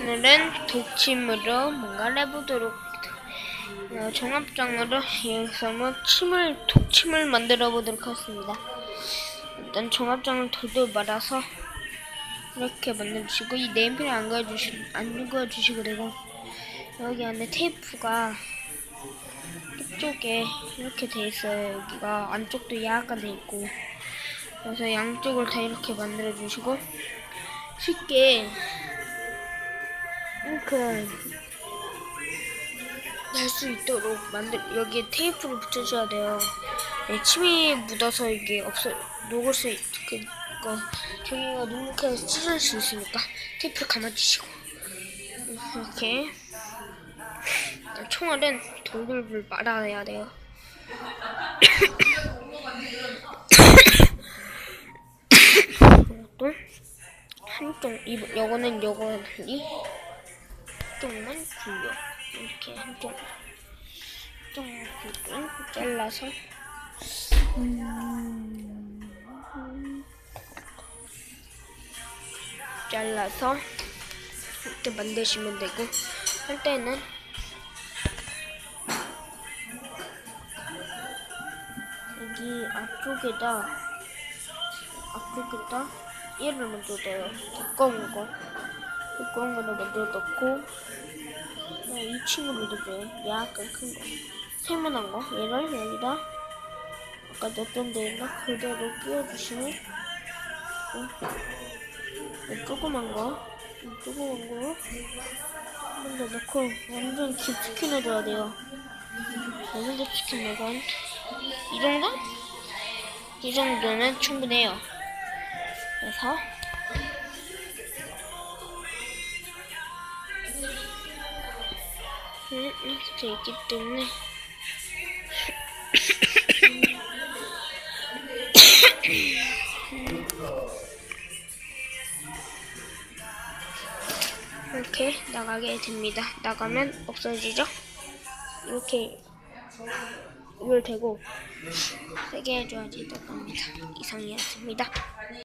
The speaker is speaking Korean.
오늘은 독침으로 뭔가를 해보도록 어, 종합장으로 여기서 뭐 침을 독침을 만들어 보도록 하겠습니다. 일단 종합장을 돌돌 말아서 이렇게 만들어주시고 이 네임펜을 안 그어주시 안 그어주시고 되고 여기 안에 테이프가 이쪽에 이렇게 돼 있어요. 여기가 안쪽도 약간 돼 있고 그래서 양쪽을 다 이렇게 만들어 주시고 쉽게 이렇게 할수 있도록 만들 여기에 테이프를 붙여줘야 돼요. 네, 침이 묻어서 이게 없어 녹을 수 있, 그, 거 저기가 눅눅해서 찢어질 수 있으니까 테이프를 감아주시고 이렇게 총알은 돌돌돌 말아야 돼요. 이것도 한쪽 이 요거는 달리 한쪽만 굴려 이렇게 한쪽 좀 굴려 잘라서 음, 잘라서 이렇게 만드시면 되고 할 때는 여기 앞쪽에다 앞쪽에다 얘를 먼저 넣어요. 두꺼운 거. 두꺼운 거를 먼저 넣고, 어, 이 친구를 넣어줘요. 약간 큰 거. 세모난 거. 얘를 여기다, 아까 넣었던 데에다 그대로 끼워주시면, 어, 이 조그만 거. 이 조그만 거. 먼저 넣고, 완전 깊숙이 넣어줘야 돼요. 완전 깊숙이 넣으면, 이 정도? 이 정도는 충분해요. 그래서 음, 돼 있기 때문에 이렇게 나가게 됩니다. 나가면 없어지죠? 이렇게 이걸 대고 세게 해줘야지 나갑니다. 이상이었습니다.